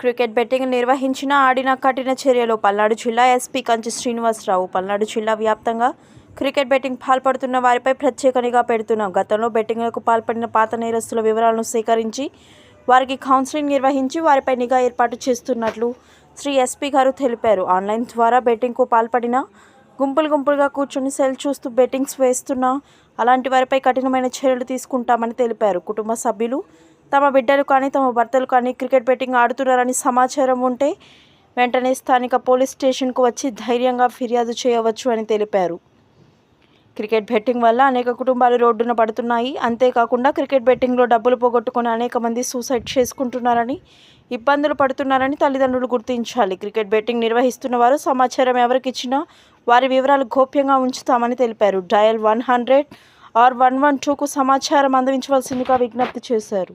Cricket betting నిర్వహించిన ఆడిన కఠిన చర్యలు. పల్నాడు జిల్లా ఎస్పీ కంచి శ్రీనివాసరావు పల్నాడు జిల్లా వ్యాప్తంగా క్రికెట్ బెట్టింగ్ పాల్పడుతున్న వారిపై ప్రత్యేక నిఘా పెడుతున్నాం గతంలో బెట్టింగ్లకు పాల్పడిన పాత నేరస్తుల వివరాలను సేకరించి వారికి కౌన్సిలింగ్ నిర్వహించి వారిపై నిఘా ఏర్పాటు చేస్తున్నట్లు శ్రీ ఎస్పీ గారు తెలిపారు. ఆన్లైన్ ద్వారా బెట్టింగ్కు పాల్పడిన గుంపులు గుంపులుగా కూర్చొని సెల్ చూస్తూ బెట్టింగ్స్ వేస్తున్న అలాంటి వారిపై కఠినమైన చర్యలు తీసుకుంటామని తెలిపారు. కుటుంబ సభ్యులు తమ బిడ్డలు కానీ తమ భర్తలు కానీ క్రికెట్ బెట్టింగ్ ఆడుతున్నారని సమాచారం ఉంటే వెంటనే స్థానిక పోలీస్ స్టేషన్కు వచ్చి ధైర్యంగా ఫిర్యాదు చేయవచ్చు అని తెలిపారు. క్రికెట్ బెట్టింగ్ వల్ల అనేక కుటుంబాలు రోడ్డున పడుతున్నాయి. అంతేకాకుండా క్రికెట్ బెట్టింగ్లో డబ్బులు పోగొట్టుకుని అనేక మంది సూసైడ్ చేసుకుంటున్నారని ఇబ్బందులు పడుతున్నారని తల్లిదండ్రులు గుర్తించాలి. క్రికెట్ బెట్టింగ్ నిర్వహిస్తున్న వారు సమాచారం ఎవరికి ఇచ్చినా వారి వివరాలు గోప్యంగా ఉంచుతామని తెలిపారు. Dial one hundred or one one టూకు సమాచారం అందించవలసిందిగా విజ్ఞప్తి చేశారు.